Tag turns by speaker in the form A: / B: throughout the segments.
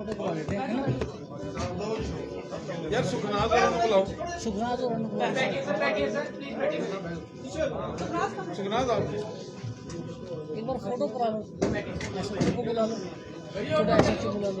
A: Photo करवा लेते हैं है ना
B: ਯਾਰ ਸੁਖਨਾਥ ਵਾਲਿਆਂ ਨੂੰ ਬੁਲਾਓ
A: सुखनाथ और अनु कुमार साहब।
B: ਸੁਖਨਾਥ ਆਓ
A: एक बार फोटो करा लो एसएचओ को बुला लो छोटा एसएचओ बुला लो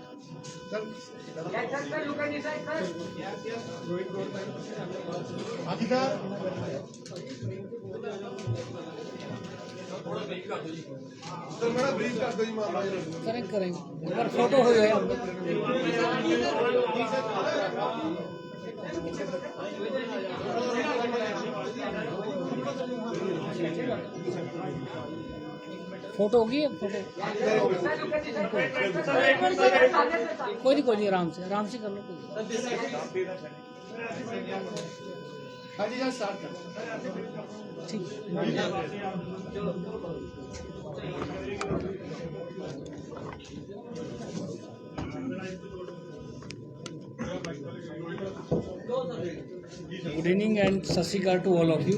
B: अधिकार सर मैडम ब्रीफ कर दो जी मामला
A: करेंगे करेंगे एक बार फोटो हो जाए Thank you. फ़ोटो होगी कोई नहीं कोई नहीं, आराम से आराम से कर लो, कोई गुड इवनिंग एंड सत श्रीकाल टू ऑल ऑफ़ यू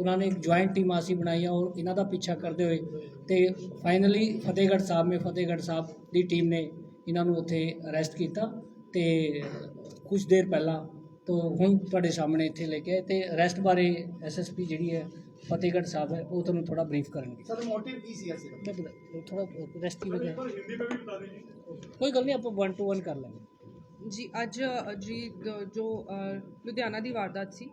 A: ਉਹਨਾਂ ਨੇ ਇੱਕ ਜੁਆਇੰਟ ਟੀਮ ਅਸੀਂ ਬਣਾਈਆਂ ਔਰ ਇਹਨਾਂ ਦਾ ਪਿੱਛਾ ਕਰਦੇ ਹੋਏ ਤੇ ਫਾਈਨਲੀ ਫਤਿਹਗੜ੍ਹ ਸਾਹਿਬ ਮੇ ਫਤਿਹਗੜ੍ਹ ਸਾਹਿਬ ਦੀ ਟੀਮ ਨੇ ਇਹਨਾਂ ਨੂੰ ਉੱਥੇ ਅਰੈਸਟ ਕੀਤਾ ਤੇ ਕੁਝ ਦੇਰ ਪਹਿਲਾਂ ਤੋਂ ਹੁਣ ਤੁਹਾਡੇ ਸਾਹਮਣੇ ਇੱਥੇ ਲੈ ਕੇ ਆਏ ਤੇ ਅਰੈਸਟ ਬਾਰੇ ਐਸਐਸਪੀ ਜਿਹੜੀ ਹੈ ਫਤਿਹਗੜ੍ਹ ਸਾਹਿਬ ਹੈ ਉਹ ਤੁਹਾਨੂੰ ਥੋੜਾ ਬਰੀਫ ਕਰਨਗੇ।
B: ਸਰ ਮੋਟਿਵ ਕੀ ਸੀ ਅਸੀਂ
A: ਥੋੜਾ ਰੈਸਟ ਕੀ ਵਜ੍ਹਾ ਕੋਈ ਗੱਲ ਨਹੀਂ ਆਪਾਂ 1 ਟੂ 1 ਕਰ ਲਾਂਗੇ
C: ਜੀ ਅੱਜ ਜੀ ਦ- ਜੋ ਅ, ਲੁਧਿਆਣਾ ਦੀ ਵਾਰਦਾਤ ਸੀ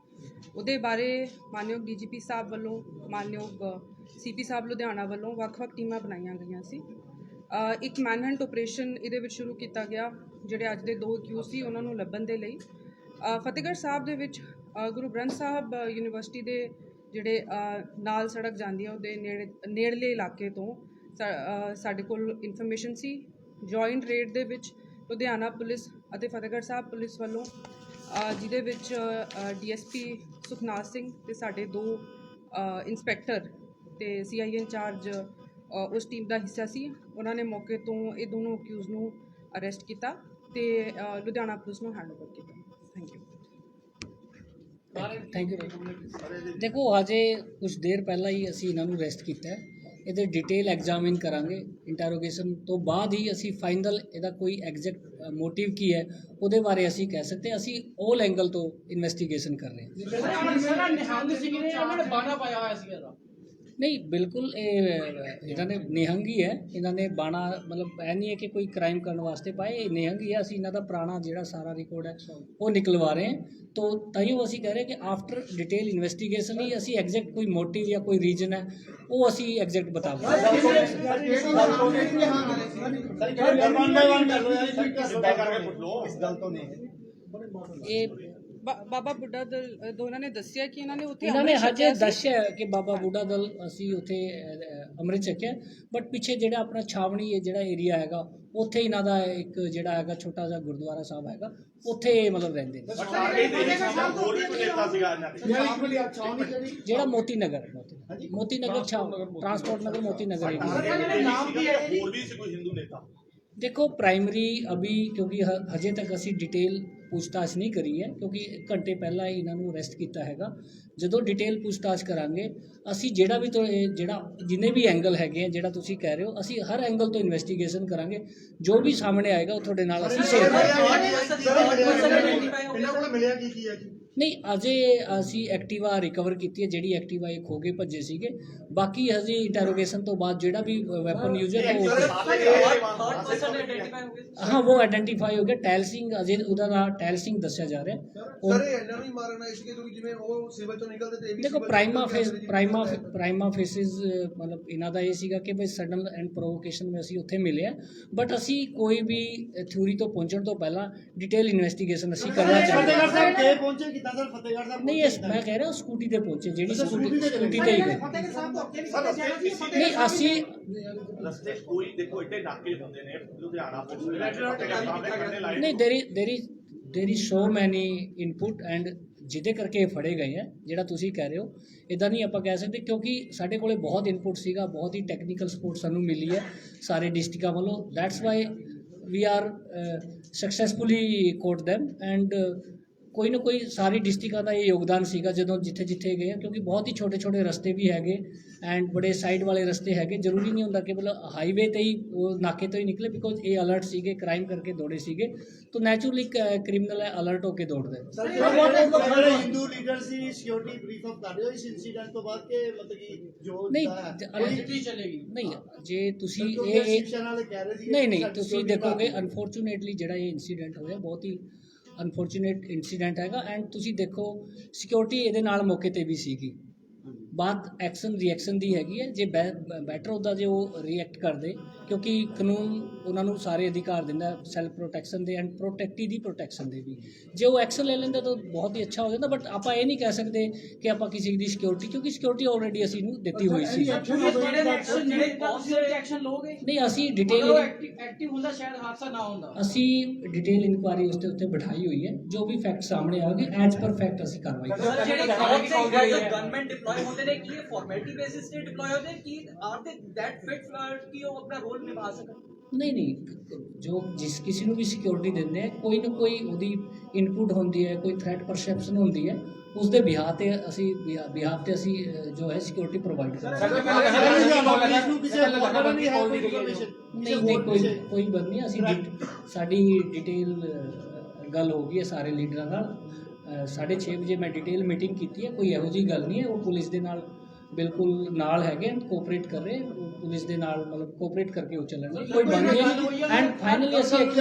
C: ਉਹਦੇ ਬਾਰੇ ਮਾਨਯੋਗ ਡੀਜੀਪੀ ਸਾਹਿਬ ਵੱਲੋਂ ਮਾਨਯੋਗ ਸੀਪੀ ਸਾਹਿਬ ਲੁਧਿਆਣਾ ਵੱਲੋਂ ਵੱਖ-ਵੱਖ ਟੀਮਾਂ ਬਣਾਈਆਂ ਗਈਆਂ ਸੀ। ਅ, ਇੱਕ ਮੈਨਹੰਟ ਆਪਰੇਸ਼ਨ ਇਹਦੇ ਵਿੱਚ ਸ਼ੁਰੂ ਕੀਤਾ ਗਿਆ ਜਿਹੜੇ ਅੱਜ ਦੇ ਦੋ ਅਕਿਊਜ਼ ਸੀ ਉਹਨਾਂ ਨੂੰ ਲੱਭਣ ਦੇ ਲਈ। ਅ, ਫਤਿਹਗੜ੍ਹ ਸਾਹਿਬ ਦੇ ਵਿੱਚ ਅ, ਗੁਰੂ ਗ੍ਰੰਥ ਸਾਹਿਬ ਅ, ਯੂਨੀਵਰਸਿਟੀ ਦੇ ਜਿਹੜੇ ਅ, ਨਾਲ ਸੜਕ ਜਾਂਦੀ ਹੈ ਉਹਦੇ ਨੇੜੇ ਨੇੜਲੇ ਇਲਾਕੇ ਤੋਂ ਸਾ- ਅ, ਸਾਡੇ ਕੋਲ ਇਨਫੋਰਮੇਸ਼ਨ ਸੀ। ਜੁਆਇੰਟ ਰੇਡ ਦੇ ਵਿੱਚ ਲੁਧਿਆਣਾ ਪੁਲਿਸ ਅਤੇ ਫਤਿਹਗੜ੍ਹ ਸਾਹਿਬ ਪੁਲਿਸ ਵੱਲੋਂ ਜਿਹਦੇ ਵਿੱਚ ਡੀਐਸਪੀ ਸੁਖਨਾਥ ਸਿੰਘ ਤੇ ਸਾਡੇ ਦੋ ਅ, ਇੰਸਪੈਕਟਰ ਤੇ ਸੀਆਈ ਇੰਚਾਰਜ ਉਸ ਟੀਮ ਦਾ ਹਿੱਸਾ ਸੀ। ਉਹਨਾਂ ਨੇ ਮੌਕੇ ਤੋਂ ਇਹ ਦੋਨੋਂ ਅਕਿਊਜ਼ ਨੂੰ ਅਰੈਸਟ ਕੀਤਾ ਤੇ ਲੁਧਿਆਣਾ ਪੁਲਿਸ ਨੂੰ ਹੈਂਡਓਵਰ ਕੀਤਾ। ਥੈਂਕ ਯੂ
A: ਥੈਂਕ ਯੂ ਦੇਖੋ ਅਜੇ ਕੁਝ ਦੇਰ ਪਹਿਲਾਂ ਹੀ ਅਸੀਂ ਇਹਨਾਂ ਨੂੰ ਅਰੈਸਟ ਕੀਤਾ ਹੈ। ਇਹਦੇ ਡਿਟੇਲ ਐਗਜ਼ਾਮਿਨ ਕਰਾਂਗੇ। ਇੰਟਰੋਗੇਸ਼ਨ ਤੋਂ ਬਾਅਦ ਹੀ ਅਸੀਂ ਫਾਈਨਲ ਇਹਦਾ ਕੋਈ ਐਗਜ਼ੈਕਟ ਮੋਟਿਵ ਕੀ ਹੈ, ਉਹਦੇ ਬਾਰੇ ਅਸੀਂ ਕਹਿ ਸਕਦੇ ਹਾਂ। ਅਸੀਂ 올 ਐਂਗਲ ਤੋਂ ਇਨਵੈਸਟੀਗੇਸ਼ਨ ਕਰ ਰਹੇ ਹਾਂ। ਨਹੀਂ ਬਿਲਕੁਲ ਇਹ ਇਹਨਾਂ ਨੇ ਨਿਹੰਗ ਹੀ ਹੈ ਇਹਨਾਂ ਨੇ ਬਾਣਾ ਮਤਲਬ ਐ ਨਹੀਂ ਹੈ ਕਿ ਕੋਈ ਕ੍ਰਾਈਮ ਕਰਨ ਵਾਸਤੇ ਪਾਏ ਇਹ ਨਿਹੰਗ ਹੀ ਹੈ ਅਸੀਂ ਇਹਨਾਂ ਦਾ ਪੁਰਾਣਾ ਜਿਹੜਾ ਸਾਰਾ ਰਿਕਾਰਡ ਹੈ ਉਹ ਨਿਕਲਵਾ ਰਹੇ ਹਾਂ। ਤੋ ਤਾਈਓ ਅਸੀਂ ਕਹਿ ਰਹੇ ਕਿ ਆਫਟਰ ਡਿਟੇਲ ਇਨਵੈਸਟੀਗੇਸ਼ਨ ਹੀ ਅਸੀਂ ਐਗਜ਼ੈਕਟ ਕੋਈ ਮੋਟਿਵ ਜਾਂ ਕੋਈ ਰੀਜਨ ਹੈ ਉਹ ਅਸੀਂ ਐਗਜ਼ੈਕਟ ਬਤਾਵਾਂਗੇ
B: ਇਸ ਗੱਲ ਤੋਂ ਨਹੀਂ।
A: ਇਹ
C: ਬਾਬਾ ਬੁੱਢਾ ਦਲ ਦੋਨਾਂ ਨੇ ਦੱਸਿਆ ਕਿ ਇਹਨਾਂ ਨੇ ਉੱਥੇ
A: ਇਹਨਾਂ ਨੇ ਹਜੇ। ਦੱਸਿਆ ਕਿ ਬਾਬਾ ਬੁੱਢਾ ਦਲ ਅਸੀਂ ਉੱਥੇ ਅੰਮ੍ਰਿਤ ਛਕਿਆ। ਬਟ ਪਿੱਛੇ ਜਿਹੜਾ ਆਪਣਾ ਛਾਵਣੀ ਹੈ ਜਿਹੜਾ ਏਰੀਆ ਹੈਗਾ ਉੱਥੇ ਇਹਨਾਂ ਦਾ ਇੱਕ ਜਿਹੜਾ ਹੈਗਾ ਛੋਟਾ ਜਿਹਾ ਗੁਰਦੁਆਰਾ ਸਾਹਿਬ ਹੈਗਾ ਉੱਥੇ ਇਹ ਮਤਲਬ ਰਹਿੰਦੇ ਨੇ। ਜਿਹੜਾ ਮੋਤੀ ਨਗਰ ਮੋਤੀ- ਨਗਰ ਛਾਵ ਟਰਾਂਸਪੋਰਟ ਨਗਰ ਮੋਤੀ ਨਗਰ
D: ਹੋਰ ਵੀ ਸੀ ਕੋਈ ਹਿੰਦੂ ਨੇਤਾ?
A: ਦੇਖੋ ਪ੍ਰਾਇਮਰੀ ਅਭੀ ਕਿਉਂਕਿ ਹਜੇ ਤੱਕ ਅਸੀਂ ਡਿਟੇਲ ਪੁੱਛਤਾਛ ਨਹੀਂ ਕਰੀ ਹੈ ਕਿਉਂਕਿ ਘੰਟੇ ਪਹਿਲਾਂ ਹੀ ਇਹਨਾਂ ਨੂੰ ਅਰੈਸਟ ਕੀਤਾ ਹੈਗਾ। ਜਦੋਂ ਡਿਟੇਲ ਪੁੱਛਤਾਛ ਕਰਾਂਗੇ ਅਸੀਂ ਜਿਹੜਾ ਵੀ ਜਿਹੜਾ ਜਿੰਨੇ ਵੀ ਐਂਗਲ ਹੈਗੇ ਆ ਜਿਹੜਾ ਤੁਸੀਂ ਕਹਿ ਰਹੇ ਹੋ ਅਸੀਂ ਹਰ ਐਂਗਲ ਤੋਂ ਇਨਵੈਸਟੀਗੇਸ਼ਨ ਕਰਾਂਗੇ। ਜੋ ਵੀ ਸਾਹਮਣੇ ਆਏਗਾ ਉਹ ਤੁਹਾਡੇ ਨਾਲ ਅਸੀਂ ਸ਼ੇਅਰ ਕਰਾਂਗੇ।
B: ਇਹਨਾਂ ਕੋਲ ਮਿਲਿਆ ਕੀ ਕੀ ਹੈ ਜੀ?
A: ਨਹੀਂ ਅਜੇ ਅਸੀਂ ਐਕਟਿਵਾ ਰਿਕਵਰ ਕੀਤੀ ਹੈ ਜਿਹੜੀ ਐਕਟਿਵਾ ਇਹ ਖੋ ਕੇ ਭੱਜੇ ਸੀਗੇ। ਬਾਕੀ ਹਜੇ ਇੰਟਰੋਗੇਸ਼ਨ ਤੋਂ ਬਾਅਦ ਜਿਹੜਾ ਵੀ ਵੈਪਨ ਯੂਜ਼ ਹੈ ਉਹ ਹਾਂ ਉਹ ਆਇਡੈਂਟੀਫਾਈ ਹੋ ਗਿਆ। ਟੈਲ ਸਿੰਘ ਅਜੇ ਉਹਦਾ ਨਾਂ ਟੈਲ ਸਿੰਘ ਦੱਸਿਆ ਜਾ ਰਿਹਾ। ਉਹ-
B: ਸਰ ਇਹ ਇਹਨਾਂ ਨੂੰ ਹੀ ਮਾਰਨਾ ਇਸ ਕੇ ਕਿਉਂਕਿ ਜਿਵੇਂ ਉਹ ਸਿਵਲ ਚੋਂ ਨਿਕਲਦੇ ਤੇ ਇਹ ਵੀ
A: ਦੇਖੋ
B: prima facie.
A: Prima prima facie ਮਤਲਬ ਇਹਨਾਂ ਦਾ ਇਹ ਸੀਗਾ ਕਿ ਬਈ ਸਡਨ ਐਂਡ ਪ੍ਰੋਵੋਕੇਸ਼ਨ ਵਿੱਚ ਅਸੀਂ ਉੱਥੇ ਮਿਲੇ ਆ ਬਟ ਅਸੀਂ ਕੋਈ ਵੀ ਥਿਊਰੀ ਤੋਂ ਪਹੁੰਚਣ ਤੋਂ ਪਹਿਲਾਂ ਡਿਟੇਲ ਇਨਵੈਸਟੀਗੇਸ਼ਨ ਅਸੀਂ ਕਰਨਾ ਚਾਹੁੰਦੇ ਹਾਂ।
D: ਸਾਹਿਬ ਕੇ ਪਹੁੰਚੇ ਕਿੱਦਾਂ ਸਰ? ਫਤਿਹਗੜ੍ਹ ਸਾਹਿਬ
A: ਨਹੀਂ ਇਸ ਮੈਂ ਕਹਿ ਰਿਹਾ ਸਕੂਟੀ ਤੇ ਪਹੁੰਚੇ ਜਿਹੜੀ ਸਕੂਟੀ ਸਕੂਟੀ ਤੇ ਹੀ ਗਏ। ਨਹੀਂ ਅਸੀਂ
E: ਰਸਤੇ ਕੋਈ ਦੇਖੋ ਏਡੇ ਨਾਕੇ ਹੁੰਦੇ ਨੇ ਲੁਧਿਆਣਾ ਪੁਲਿਸ
A: ਨਹੀਂ ਦੇਰੀ ਦੇਰੀ ਦੇਰੀ ਸੋ ਮੈਨੀ ਇਨਪੁਟ ਐਂਡ ਜਿਹਦੇ ਕਰਕੇ ਇਹ ਫੜੇ ਗਏ ਆ, ਜਿਹੜਾ ਤੁਸੀਂ ਕਹਿ ਰਹੇ ਹੋ। ਇਦਾਂ ਨਹੀਂ ਆਪਾਂ ਕਹਿ ਸਕਦੇ ਕਿਉਂਕਿ ਸਾਡੇ ਕੋਲੇ ਬਹੁਤ ਇਨਪੁਟ ਸੀਗਾ, ਬਹੁਤ ਹੀ ਟੈਕਨੀਕਲ ਸਪੋਰਟ ਸਾਨੂੰ ਮਿਲੀ ਹੈ ਸਾਰੇ ਡਿਸਟ੍ਰਿਕਟਾਂ ਵੱਲੋਂ। That's why we are successfully caught them and ਕੋਈ ਨਾ ਕੋਈ ਸਾਰੀ ਡਿਸਟ੍ਰਿਕਟਾਂ ਦਾ ਇਹ ਯੋਗਦਾਨ ਸੀਗਾ ਜਦੋਂ ਜਿੱਥੇ ਜਿੱਥੇ ਗਏ ਆ, ਕਿਉਂਕਿ ਬਹੁਤ ਹੀ ਛੋਟੇ ਛੋਟੇ ਰਸਤੇ ਵੀ ਹੈਗੇ ਐਂਡ ਬੜੇ ਸਾਈਡ ਵਾਲੇ ਰਸਤੇ ਹੈਗੇ ਜ਼ਰੂਰੀ ਨਹੀਂ ਹੁੰਦਾ ਕਿ ਮਤਲਬ ਹਾਈਵੇ ਤੇ ਹੀ ਉਹ ਨਾਕੇ ਤੋਂ ਹੀ ਨਿਕਲੇ ਬਿਕੋਜ਼ ਇਹ ਅਲਰਟ ਸੀਗੇ ਕ੍ਰਾਈਮ ਕਰਕੇ ਦੌੜੇ ਸੀਗੇ ਤਾਂ ਨੈਚੁਰਲੀ ਕ੍ਰਿਮੀਨਲ ਹੈ ਅਲਰਟ ਹੋ ਕੇ ਦੌੜਦੇ ਨੇ।
D: ਸਰ ਜਿਹੜੇ ਹਿੰਦੂ ਲੀਡਰ ਸੀ ਸਿਕਿਉਰਿਟੀ ਬਰੀਫ ਅਪ ਕਰ ਰਹੇ ਹੋ ਇਸ ਇਨਸੀਡੈਂਟ ਤੋਂ ਬਾਅਦ ਕਿ ਮਤਲਬ ਕਿ ਜੋ
A: ਨਹੀਂ
D: ਹੁੰਦਾ ਹੈ,
A: ਜ-
D: ਕੋਈ-
A: ਅਲਰਟ ਚਲੇਗੀ ਨਹੀਂ ਜੇ ਤੁਸੀਂ
D: ਕਿਉਂਕਿ
A: ਇਹ ਇਹ
D: ਸ਼ਿਵ ਸੈਨਾ ਵਾਲੇ ਕਹਿ ਰਹੇ ਸੀ
A: ਨਹੀਂ ਨਹੀਂ ਤੁਸੀਂ ਦੇਖੋਗੇ ਅਨਫੋਰਚੂਨੇਟਲੀ ਜਿਹੜਾ ਇਹ ਇਨਸੀਡੈਂਟ ਹੋਇਆ ਬਹੁਤ ਹੀ ਅਨਫੋਰਚੂਨੇਟ ਇਨਸੀਡੈਂਟ ਹੈਗਾ ਐਂਡ ਤੁਸੀਂ ਦੇਖੋ ਸਿਕਿਉਰਿਟੀ ਇਹਦੇ ਨਾਲ ਮੌਕੇ ਤੇ ਵੀ ਸੀਗੀ। ਬਾਤ ਐਕਸ਼ਨ ਰਿਐਕਸ਼ਨ ਦੀ ਹੈਗੀ ਹੈ। ਜੇ ਬੈਟਰ ਹੁੰਦਾ ਜੇ ਉਹ ਰਿਐਕਟ ਕਰਦੇ ਕਿਉਂਕਿ ਕਾਨੂੰਨ ਉਹਨਾਂ ਨੂੰ ਸਾਰੇ ਅਧਿਕਾਰ ਦਿੰਦਾ ਸੈਲਫ ਪ੍ਰੋਟੈਕਸ਼ਨ ਦੇ ਐਂਡ ਪ੍ਰੋਟੈਕਟੀ ਦੀ ਪ੍ਰੋਟੈਕਸ਼ਨ ਦੇ ਵੀ। ਜੇ ਉਹ ਐਕਸ਼ਨ ਲੈ ਲੈਂਦਾ ਤਾਂ ਬਹੁਤ ਹੀ ਅੱਛਾ ਹੋ ਜਾਂਦਾ ਬਟ ਆਪਾਂ ਇਹ ਨਹੀਂ ਕਹਿ ਸਕਦੇ ਕਿ ਆਪਾਂ ਕਿਸੇ ਦੀ ਸਿਕਿਉਰਿਟੀ ਕਿਉਂਕਿ ਸਿਕਿਉਰਿਟੀ ਆਲਰੇਡੀ ਅਸੀਂ ਨੂੰ ਦਿੱਤੀ ਹੋਈ ਸੀ। ਨਹੀਂ ਅਸੀਂ ਡਿਟੇਲ
F: ਐਕਟਿਵ ਹੁੰਦਾ ਸ਼ਾਇਦ ਹਾਦਸਾ ਨਾ ਹੁੰਦਾ।
A: ਅਸੀਂ ਡਿਟੇਲ ਇਨਕੁਆਰੀ ਉਸ ਤੇ ਉੱਤੇ ਬਿਠਾਈ ਹੋਈ ਹੈ ਜੋ ਵੀ ਫੈਕਟ ਸਾਹਮਣੇ ਆਉਣਗੇ ਐਜ਼ ਪਰ ਫੈਕਟ ਅਸੀਂ ਕਾਰਵਾਈ ਕਰਾਂਗੇ।
F: ਜਿਹੜੇ ਗਨਮੈਨ ਗਨਮੈਨ ਡਿਪਲੋਏ ਹੁੰਦੇ ਨੇ ਕੀ ਫਾਰਮੈਲਿਟੀ ਬੇਸਿਸ ਤੇ ਡਿਪਲੋਏ ਹੁੰਦੇ ਕੀ ਆਰ ਦੇ ਦੈਟ ਫਿਟ ਕਿ ਉਹ ਆਪਣਾ ਰੋਲ ਨਿਭਾ ਸਕਣ?
A: ਨਹੀਂ ਨਹੀਂ ਜੋ ਜਿਸ ਕਿਸੇ ਨੂੰ ਵੀ ਸਿਕਿਉਰਿਟੀ ਦਿੰਦੇ ਆ ਕੋਈ ਨਾ ਕੋਈ ਉਹਦੀ ਇਨਪੁਟ ਹੁੰਦੀ ਹੈ ਕੋਈ ਥ੍ਰੈਟ ਪਰਸੈਪਸ਼ਨ ਹੁੰਦੀ ਹੈ ਉਸ ਦੇ ਬਿਹਾਰ ਤੇ ਅਸੀਂ ਬਿਹਾਰ ਤੇ ਅਸੀਂ ਜੋ ਹੈ ਸਿਕਿਉਰਿਟੀ ਪ੍ਰੋਵਾਈਡ ਕਰਦੇ
D: ਨਹੀਂ ਹੈ ਕੋਈ
A: ਨਹੀਂ ਕੋਈ ਕੋਈ ਬੰਦ ਨਹੀਂ ਅਸੀਂ ਸਾਡੀ ਡਿਟੇਲ ਗੱਲ ਹੋ ਗਈ ਹੈ ਸਾਰੇ ਲੀਡਰਾਂ ਨਾਲ। ਅ, ਸਾਢੇ ਛੇ ਵਜੇ ਮੈਂ ਡਿਟੇਲ ਮੀਟਿੰਗ ਕੀਤੀ ਹੈ ਕੋਈ ਇਹੋ ਜਿਹੀ ਗੱਲ ਨਹੀਂ ਹੈ ਉਹ ਪੁਲਿਸ ਦੇ ਨਾਲ ਬਿਲਕੁਲ ਨਾਲ ਹੈਗੇ ਐਂਡ ਕੋਆਪਰੇਟ ਕਰ ਰਹੇ ਪੁਲਿਸ ਦੇ ਨਾਲ ਮਤਲਬ ਕੋਆਪਰੇਟ ਕਰਕੇ ਉਹ ਚੱਲਣਗੇ ਕੋਈ ਬੰਦ ਨਹੀਂ ਐਂਡ ਫਾਈਨਲੀ ਅਸੀਂ ਇੱਕ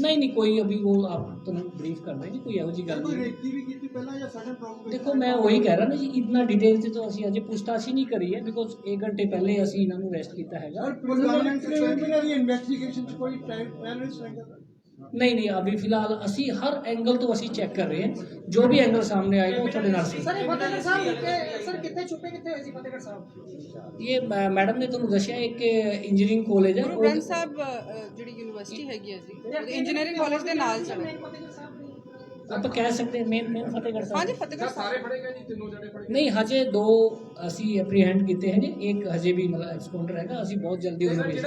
A: ਨਹੀਂ ਨਹੀਂ ਕੋਈ ਅਭੀ ਉਹ ਆਪ ਤੁਹਾਨੂੰ ਬਰੀਫ ਕਰ ਦੇंगे ਕੋਈ ਇਹੋ ਜਿਹੀ ਗੱਲ ਨਹੀਂ
D: ਰੇਕੀ ਵੀ ਕੀਤੀ ਪਹਿਲਾਂ ਜਾਂ ਸਡਨ ਪ੍ਰੋਬਲਮ
A: ਦੇਖੋ ਮੈਂ ਉਹੀ ਕਹਿ ਰਿਹਾ ਨਾ ਜੀ ਇਤਨਾ ਡਿਟੇਲ ਚ ਤਾਂ ਅਸੀਂ ਅਜੇ ਪੁੱਛਤਾਛ ਹੀ ਨਹੀਂ ਕਰੀ ਹੈ ਬਿਕੋਜ਼ 1 ਘੰਟੇ ਪਹਿਲੇ ਅਸੀਂ ਇਹਨਾਂ ਨੂੰ ਅਰੈਸਟ ਕੀਤਾ ਹੈਗਾ।
D: ਦੀ ਇਨਵੈਸਟੀਗੇਸ਼ਨ ਚ ਕੋਈ ਟਾਈਮ ਪੈਨਲਿਸਟ ਹੈਗਾ।
A: ਨਹੀਂ ਨਹੀਂ ਅਭੀ ਫਿਲਹਾਲ ਅਸੀਂ ਹਰ ਐਂਗਲ ਤੋਂ ਅਸੀਂ ਚੈੱਕ ਕਰ ਰਹੇ ਹਾਂ। ਜੋ ਵੀ ਐਂਗਲ ਸਾਹਮਣੇ ਆਏਗਾ ਉਹ ਤੁਹਾਡੇ ਨਾਲ ਸੀ।
G: ਸਰ ਇਹ ਫਤਿਹਗੜ੍ਹ ਸਾਹਿਬ ਕਿ ਸਰ ਕਿੱਥੇ ਛੁਪੇ ਕਿੱਥੇ ਹੋਏ ਸੀ ਫਤਿਹਗੜ੍ਹ ਸਾਹਿਬ?
A: ਇਹ ਮੈ- ਮੈਡਮ ਨੇ ਤੁਹਾਨੂੰ ਦੱਸਿਆ ਇੱਕ ਇੰਜੀਨੀਅਰਿੰਗ ਕਾਲਜ ਹੈ
C: ਗੁਰੂ
A: ਉਹ-
C: ਗ੍ਰੰਥ ਸਾਹਿਬ ਅ, ਜਿਹੜੀ ਯੂਨੀਵਰਸਿਟੀ ਹੈਗੀ ਹੈ ਜੀ ਇੰਜੀਨੀਅਰਿੰਗ ਕਾਲਜ ਦੇ ਨਾਲ ਸਰ
A: ਆਪਾਂ ਕਹਿ ਸਕਦੇ ਮੇਨ ਮੇਨ ਫਤਿਹਗੜ੍ਹ
C: ਹਾਂਜੀ
A: ਸਾਹਿਬ।
C: ਫਤਿਹਗੜ੍ਹ ਸਾਹਿਬ
A: ਨਹੀਂ ਹਜੇ ਦੋ ਅਸੀਂ ਐਪਰੀਹੈਂਡ ਕੀਤੇ ਹਨ ਇੱਕ ਹਜੇ ਵੀ ਮਤਲਬ ਐਕਸਪਾਉਂਡਰ ਹੈਗਾ ਅਸੀਂ ਬਹੁਤ ਜਲਦੀ ਉਹਨੂੰ ਭੇਜ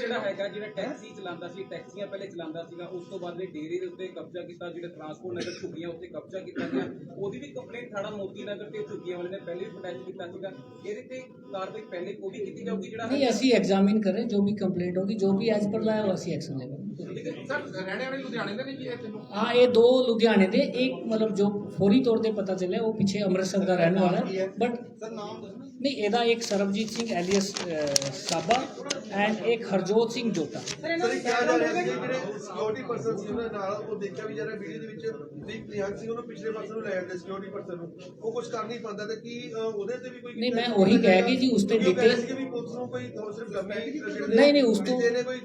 F: ਜਿਹੜਾ ਹੈਗਾ ਜਿਹੜਾ ਟੈਕਸੀ ਚਲਾਉਂਦਾ ਸੀ ਟੈਕਸੀਆਂ ਪਹਿਲੇ ਚਲਾਉਂਦਾ ਸੀਗਾ ਉਸ ਤੋਂ ਬਾਅਦ ਨੇ ਡੇਰੇ ਦੇ ਉੱਤੇ ਕਬਜ਼ਾ ਕੀਤਾ ਜਿਹੜੇ ਟਰਾਂਸਪੋਰਟ ਨਗਰ ਝੁੱਗੀਆਂ ਉੱਤੇ ਕਬਜ਼ਾ ਕੀਤਾ ਗਿਆ। ਉਹਦੀ ਵੀ ਕੰਪਲੇਂਟ ਥਾਣਾ ਮੋਤੀ ਨਗਰ ਤੇ ਝੁੱਗੀਆਂ ਵਾਲੇ ਨੇ ਪਹਿਲੇ ਅਟੈਚ ਕੀਤਾ ਸੀਗਾ। ਇਹਦੇ ਤੇ ਕਾਰਵਾਈ ਪਹਿਲੇ ਉਹ ਵੀ ਕੀਤੀ ਜਾਊਗੀ ਜਿਹੜਾ
A: ਨਹੀਂ ਅਸੀਂ ਐਗਜ਼ਾਮਿਨ ਕਰ ਰਹੇ ਜੋ ਵੀ ਕੰਪਲੇਂਟ ਹੋਗੀ ਜੋ ਵੀ ਐਜ਼ ਪਰ ਲਾਇਆ ਉਹ ਅਸੀਂ ਐਕਸ਼ਨ ਲਵਾਂਗੇ। ਹਾਂ ਇਹ ਦੋ ਲੁਧਿਆਣੇ ਦੇ ਇੱਕ ਮਤਲਬ ਜੋ ਫੌਰੀ ਤੌਰ ਤੇ ਪਤਾ ਚੱਲਿਆ ਉਹ ਪਿੱਛੇ ਅੰਮ੍ਰਿਤਸਰ ਦਾ ਰਹਿਣ ਵਾਲਾ ਹੈ ਬਟ
D: ਸਰ ਨਾਮ ਦੱਸਣਾ
A: ਨਹੀਂ ਇਹਦਾ ਇੱਕ ਸਰਬਜੀਤ ਸਿੰਘ ਐਲੀਅਸ ਸਾਬਾ ਐਂਡ ਇੱਕ ਹਰਜੋਤ ਸਿੰਘ ਜੋਟਾ
G: ਸਰ ਇਹਨਾਂ
B: ਸਰ
G: ਦੇ
B: ਇਹ ਕਿਹਾ ਜਾ ਰਿਹਾ ਕਿ ਜਿਹੜੇ ਸਿਕਿਉਰਿਟੀ ਪਰਸਨ ਸੀ ਉਹਨਾਂ ਨਾਲ ਉਹ ਦੇਖਿਆ ਵੀ ਜਾ ਰਿਹਾ ਵੀਡੀਓ ਦੇ ਵਿੱਚ ਵੀ ਨਿਹੰਗ ਸਿੰਘ ਉਹਨੂੰ ਪਿਛਲੇ ਪਾਸੇ ਨੂੰ ਲੈ ਜਾਂਦੇ ਸਿਕਿਉਰਿਟੀ ਪਰਸਨ ਨੂੰ। ਉਹ ਕੁਝ ਕਰ ਨਹੀਂ ਪਾਉਂਦਾ ਤੇ ਕੀ ਉਹਦੇ ਤੇ ਵੀ ਕੋਈ
A: ਨਹੀਂ, ਮੈਂ ਉਹੀ ਕਹਿ ਕਿ ਜੀ ਉਸ ਤੇ
B: ਨੂੰ ਲੰਮੀ
A: ਨਹੀਂ, ਨਹੀਂ, ਉਸ ਤੋਂ-
B: ਕੋਈ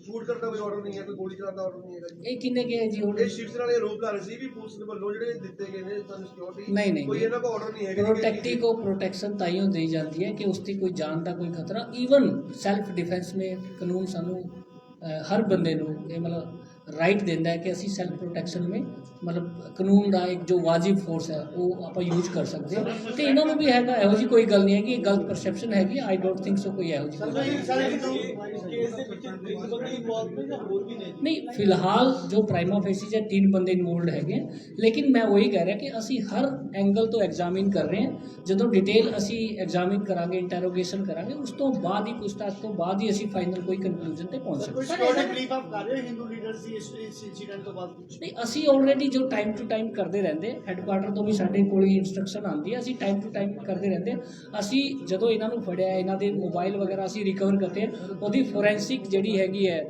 B: ਸ਼ੂਟ ਕਰਨ ਦਾ ਕੋਈ ਆਰਡਰ ਨਹੀਂ ਹੈ ਕੋਈ ਗੋਲੀ ਚਲਾਉਣ ਦਾ ਆਰਡਰ ਨਹੀਂ ਹੈਗਾ ਜੀ
A: ਇਹ ਕਿੰਨੇ ਕੇ ਹੈ ਜੀ ਹੁਣ
B: ਇਹ ਸ਼ਿਵਸ ਨਾਲ ਇਹ ਰੋਪ ਲਾ ਰਹੇ ਸੀ ਵੀ ਪੁਲਿਸ ਦੇ ਵੱਲੋਂ ਜਿਹੜੇ ਦਿੱਤੇ ਗਏ ਨੇ ਸਾਨੂੰ ਸਿਕਿਉਰਿਟੀ
A: ਨਹੀਂ, ਨਹੀਂ,
B: ਕੋਈ
A: ਨਹੀਂ।
B: ਇਹਨਾਂ ਕੋਲ ਆਰਡਰ ਨਹੀਂ ਹੈਗਾ ਜੀ ਕਿ-
A: प्रोटेक्टी को प्रोटेक्शन ताइयों दी जाती है कि उसकी कोई जान का कोई खतरा ਈਵਨ ਸੈਲਫ ਡਿਫੈਂਸ में ਕਾਨੂੰਨ ਸਾਨੂੰ ਅ, ਹਰ ਬੰਦੇ ਨੂੰ ਇਹ ਮਤਲਬ ਰਾਈਟ ਦਿੰਦਾ ਹੈ ਕਿ ਅਸੀਂ ਸੈਲਫ ਪ੍ਰੋਟੈਕਸ਼ਨ ਵਿੱਚ ਮਤਲਬ ਕਾਨੂੰਨ ਦਾ ਇੱਕ ਜੋ ਵਾਜਿਬ ਫੋਰਸ ਹੈ ਉਹ ਆਪਾਂ ਯੂਜ਼ ਕਰ ਸਕਦੇ ਹਾਂ ਤੇ ਇਹਨਾਂ ਨੂੰ ਵੀ ਹੈਗਾ ਇਹੋ ਜੀ ਕੋਈ ਗੱਲ ਨਹੀਂ ਹੈ ਕਿ ਇਹ ਗਲਤ ਪਰਸੈਪਸ਼ਨ ਹੈਗੀ ਆਈ ਡੋਂਟ ਥਿੰਕ ਸੋ ਕੋਈ ਇਹੋ ਜੀ
D: ਸਰ ਭਾਈ ਸਾਰੇ ਕੇਸ ਦੇ ਵਿੱਚ ਇੱਕ ਬੰਦੇ ਇਨਵੋਲਵ ਨੇ ਜਾਂ ਹੋਰ ਵੀ ਨੇ
A: ਨਹੀਂ ਫਿਲਹਾਲ ਜੋ ਪ੍ਰਾਈਮਾ ਫੇਸੀ ਜਾਂ ਤਿੰਨ ਬੰਦੇ ਇਨਵੋਲਡ ਹੈਗੇ ਹੈ। ਲੇਕਿਨ ਮੈਂ ਉਹੀ ਕਹਿ ਰਿਹਾ ਕਿ ਅਸੀਂ ਹਰ ਐਂਗਲ ਤੋਂ ਐਗਜ਼ਾਮਿਨ ਕਰ ਰਹੇ ਹਾਂ ਜਦੋਂ ਡਿਟੇਲ ਅਸੀਂ ਐਗਜ਼ਾਮਿਨ ਕਰਾਂਗੇ ਇੰਟਰੋਗੇਸ਼ਨ ਕਰਾਂਗੇ ਉਸ ਤੋਂ ਬਾਅਦ ਹੀ ਪੁੱਛਤਾਛ ਤੋਂ ਬਾਅਦ ਹੀ ਅਸੀਂ ਫਾਈਨਲ ਕੋਈ ਕੰਕਲੂਜਨ ਤੇ ਪਹੁੰਚ ਸਕਦੇ
D: ਕੋਈ ਸਿਕਿਉਰਿਟੀ ਬਰੀਫ ਆਪ ਕਰ ਰਹੇ ਹੋ ਹਿੰਦੂ ਲੀਡਰਸ ਦੀ ਇਸ ਇਸ ਇਨਸੀਡੈਂਟ ਤੋਂ ਬਾਅਦ ਕੁਝ
A: ਨਹੀਂ, ਅਸੀਂ ਆਲਰੇਡੀ ਜੋ ਟਾਈਮ ਟੂ ਟਾਈਮ ਕਰਦੇ ਰਹਿੰਦੇ ਹੈੱਡਕੁਆਟਰ ਤੋਂ ਵੀ ਸਾਡੇ ਕੋਲ ਇਨਸਟਰਕਸ਼ਨ ਆਉਂਦੀ ਹੈ, ਅਸੀਂ ਟਾਈਮ ਟੂ ਟਾਈਮ ਕਰਦੇ ਰਹਿੰਦੇ ਅਸੀਂ ਜਦੋਂ ਇਹਨਾਂ ਨੂੰ ਫੜਿਆ, ਇਹਨਾਂ ਦੇ ਮੋਬਾਈਲ ਵਗੈਰਾ ਅਸੀਂ ਰਿਕਵਰ ਕਰਤੇ ਹਾਂ, ਉਹਦੀ ਫੋਰੈਂਸਿਕ ਜਿਹੜੀ ਹੈਗੀ ਹੈ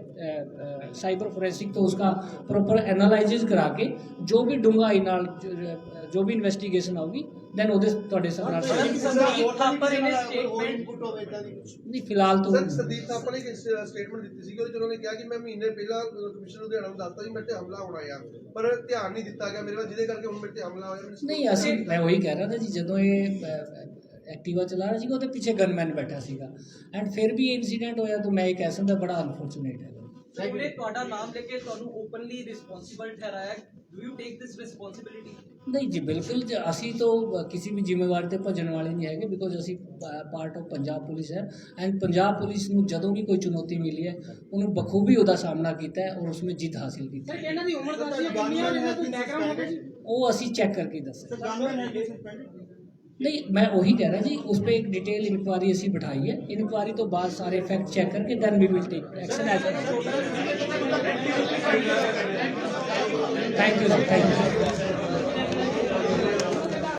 A: ਸਾਈਬਰ ਫੋਰੈਂਸਿਕ ਤੋਂ ਉਸका ਪ੍ਰੋਪਰ ਐਨਾਲਾਈਸਿਸ ਕਰਾ ਕੇ ਜੋ ਵੀ ਡੂੰਘਾਈ ਨਾਲ ਜ- ਜੋ ਵੀ ਇਨਵੈਸਟੀਗੇਸ਼ਨ ਆਊਗੀ ਦੈਨ ਉਹਦੇ ਤੁਹਾਡੇ
D: ਕੁਝ
A: ਨਹੀਂ ਫਿਲਹਾਲ ਤੋਂ
B: ਸਰ ਸੰਦੀਪ ਥਾਪਰ ਨੇ ਇੱਕ ਸਟੇਟਮੈਂਟ ਦਿੱਤੀ ਸੀ ਚ ਉਹਨਾਂ ਨੇ ਕਿਹਾ ਕਿ ਮੈਂ ਮਹੀਨੇ ਪਹਿਲਾਂ ਲੁਧਿਆਣਾ ਨੂੰ ਦੱਸਤਾ ਸੀ ਮੇਰੇ ਤੇ ਹਮਲਾ ਹੋਣਾ ਯਾਰ ਪਰ ਧਿਆਨ ਨਹੀਂ ਦਿੱਤਾ ਗਿਆ ਮੇਰੇ ਵੱਲ ਜਿਹਦੇ ਕਰਕੇ ਹੁਣ ਮੇਰੇ ਤੇ ਹਮਲਾ ਹੋਇਆ।
A: ਨਹੀਂ ਅਸੀਂ ਮੈਂ ਉਹੀ ਕਹਿ ਰਿਹਾ था ਜੀ ਜਦੋਂ ਇਹ ਐਕਟਿਵਾ ਚਲਾ ਰਿਹਾ ਸੀਗਾ ਉਹਦੇ ਪਿੱਛੇ ਗਨਮੈਨ ਬੈਠਾ ਸੀਗਾ। ਐਂਡ ਫਿਰ ਵੀ ਇਹ ਇਨਸੀਡੈਂਟ ਹੋਇਆ ਤਾਂ ਮੈਂ ਇਹ ਕਹਿ ਸਕਦਾ ਬੜਾ ਅਨਫੋਰਚੂਨੇਟ ਹੈ
H: ਉਹਨੇ ਤੁਹਾਡਾ ਨਾਮ ਲੈ ਕੇ ਤੁਹਾਨੂੰ ਓਪਨਲੀ ਰਿਸਪੌਂਸਿਬਲ ਠਹਿਰਾਇਆ do you take this responsibility
A: ਨਹੀਂ ਜੀ ਬਿਲਕੁਲ ਜ- ਅਸੀਂ ਤਾਂ ਕਿਸੇ ਵੀ ਜ਼ਿੰਮੇਵਾਰੀ ਤੇ ਭੱਜਣ ਵਾਲੇ ਨਹੀਂ ਹੈਗੇ ਬਿਕੋਜ਼ ਅਸੀਂ ਪਾਰਟ ਆਫ ਪੰਜਾਬ ਪੁਲਿਸ ਹੈ ਐਂਡ ਪੰਜਾਬ ਪੁਲਿਸ ਨੂੰ ਜਦੋਂ ਵੀ ਕੋਈ ਚੁਣੌਤੀ ਮਿਲੀ ਹੈ ਉਹਨੂੰ ਬਖੂਬੀ ਉਹਦਾ ਸਾਹਮਣਾ ਕੀਤਾ ਹੈ ਔਰ ਉਸਮੇ ਜਿੱਤ ਹਾਸਿਲ ਕੀਤੀ ਹੈ।
G: ਸਰ ਇਹਨਾਂ ਦੀ ਉਮਰ ਦੱਸੀ ਨੇ ਕੋਈ ਬੈਕਗ੍ਰਾਉਂਡ ਹੈਗਾ ਜੀ
A: ਉਹ ਅਸੀਂ ਚੈੱਕ ਕਰਕੇ ਦੱਸਾਂਗੇ।
D: ਗਨਮੈਨ ਹੈ ਕਿ ਸਸਪੈਂਡਡ
A: नहीं मैं वही कह रहा जी उस पर एक डिटेल इंक्वायरी ऐसी बिठाई है इंक्वायरी तो बाद सारे फैक्ट चेक करके then we will take action as thank you sir thank you